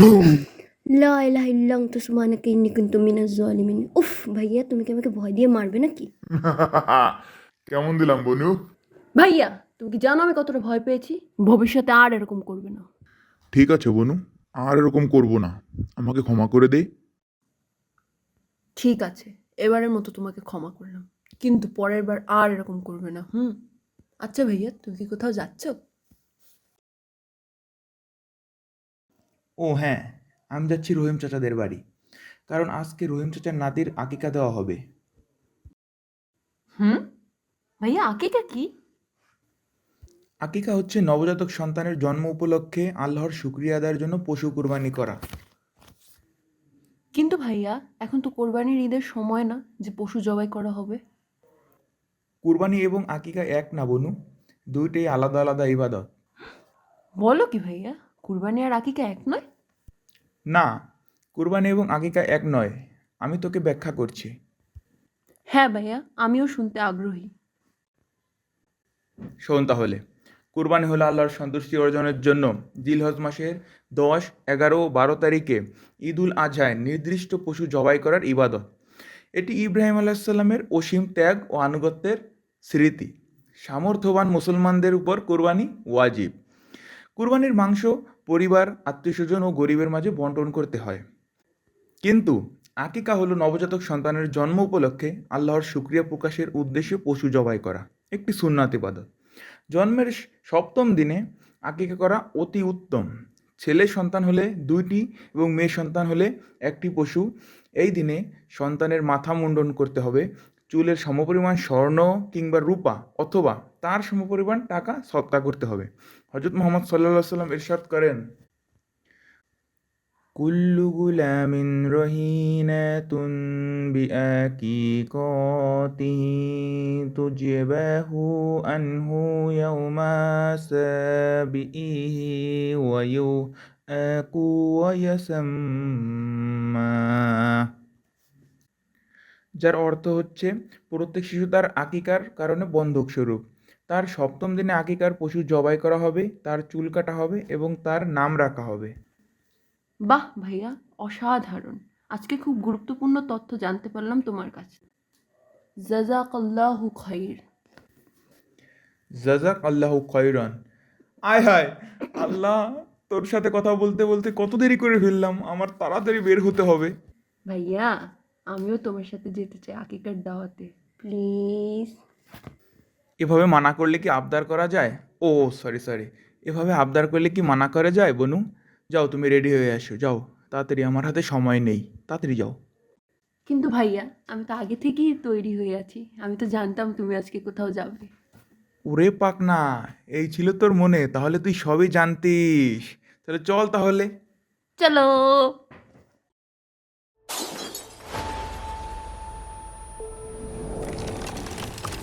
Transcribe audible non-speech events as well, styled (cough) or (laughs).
লা ইলাহা ইল্লা আনতা সুবহানাকা ইন্নী কুনতু মিনাজ জালিমিন উফ ভাইয়া তুমি কি আমাকে ভয় দিয়ে মারবে নাকি? (laughs) কেমন দিলাম বনু? ভাইয়া তুমি কি জানো আমি কতটা ভয় পেয়েছি? ভবিষ্যতে আর এরকম করবে না। ঠিক আছে বনু আর এরকম করব না। আমাকে ক্ষমা করে দে। ঠিক আছে এবারের মতো তোমাকে ক্ষমা করলাম। কিন্তু পরের বার আর এরকম করবে না হুম? আচ্ছা ভাইয়া তুমি কি কোথাও যাচ্ছ? ও হ্যাঁ আমি যাচ্ছি রহিম চাচাদের বাড়ি। কারণ আজকে রহিম চাচার নাতির আকিকা দেওয়া হবে। হুম? ভাইয়া আকিকা কি? আকিকা হচ্ছে নবজাতক সন্তানের জন্ম উপলক্ষে আল্লাহর শুক্রিয়া আদায়ের জন্য পশু কুরবানি করা। কিন্তু ভাইয়া এখন তো কোরবানির ঈদের সময় না যে পশু জবাই করা হবে। কুরবানি এবং আকিকা এক না বনু দুইটাই আলাদা আলাদা ইবাদত। বলো কি ভাইয়া? কুরবানি আর আকিকা এক নয়? না কুরবানি এবং আকিকা এক নয়। আমি তোকে ব্যাখ্যা করছি। হ্যাঁ ভাইয়া আমিও শুনতে আগ্রহী। শোন তাহলে কুরবানি হলো আল্লাহর সন্তুষ্টি অর্জনের জন্য জিলহজ মাসের দশ এগারো বারো তারিখে ঈদ উল আজহায় নির্দিষ্ট পশু জবাই করার ইবাদত। এটি ইব্রাহিম আলাহিসাল্লামের অসীম ত্যাগ ও আনুগত্যের স্মৃতি। সামর্থ্যবান মুসলমানদের উপর কোরবানি ওয়াজিব। কুরবানির মাংস পরিবার, আত্মীয়স্বজন ও গরিবের মাঝে বন্টন করতে হয়। কিন্তু আকিকা হলো নবজাতক সন্তানের জন্ম উপলক্ষে আল্লাহর শুক্রিয়া প্রকাশের উদ্দেশ্যে পশু জবাই করা, একটি সুন্নাত ইবাদত। জন্মের সপ্তম দিনে আকিকা করা অতি উত্তম। ছেলে সন্তান হলে দুইটি এবং মেয়ে সন্তান হলে একটি পশু। এই দিনে সন্তানের মাথা মুন্ডন করতে হবে চুলের সমপরিমাণ স্বর্ণ কিংবা রূপা অথবা তার সমপরিমাণ টাকা সৎকা করতে হবে। হজরত মোহাম্মদ সাল্লা সাল্লাম ইরশাদ করেন, কুল্লু গুলামিন রহিনাতুন বিআকিকাতিহি তুজবাহু আনহু ইয়াউমা সাবিহি ওয়া ইউআকু ওয়া ইয়াসাম্মা যার অর্থ হচ্ছে প্রত্যেক শিশু তার আকিকার কারণে বন্ধক স্বরূপ। তার সপ্তম দিনে আকিকার পশু জবাই করা হবে তার চুল কাটা হবে এবং তার নাম রাখা হবে। বাহ ভাইয়া অসাধারণ। আজকে খুব গুরুত্বপূর্ণ তথ্য জানতে পারলাম তোমার কাছে। জাজাকাল্লাহু জাজাক আল্লাহ খয়রান আয় হায় আল্লাহ তোর সাথে কথা বলতে বলতে কত দেরি করে ফেললাম আমার তাড়াতাড়ি বের হতে হবে। ভাইয়া আমিও তোমার সাথে যেতে চাই আকিকার দাওয়াতে। প্লিজ। এভাবে মানা করলে কি আবদার করা যায়? ও সরি সরি এভাবে আবদার করলে কি মানা করা যায় বনু? যাও তুমি রেডি হয়ে আসো যাও। তাড়াতাড়ি আমার হাতে সময় নেই। তাড়াতাড়ি যাও। কিন্তু ভাইয়া আমি তো আগে থেকেই তৈরি হয়ে আছি। আমি তো জানতাম তুমি আজকে কোথাও যাবে। ওরে পাক না এই ছিল তোর মনে। তাহলে তুই সবই জানতিস। তাহলে চল তাহলে। চলো।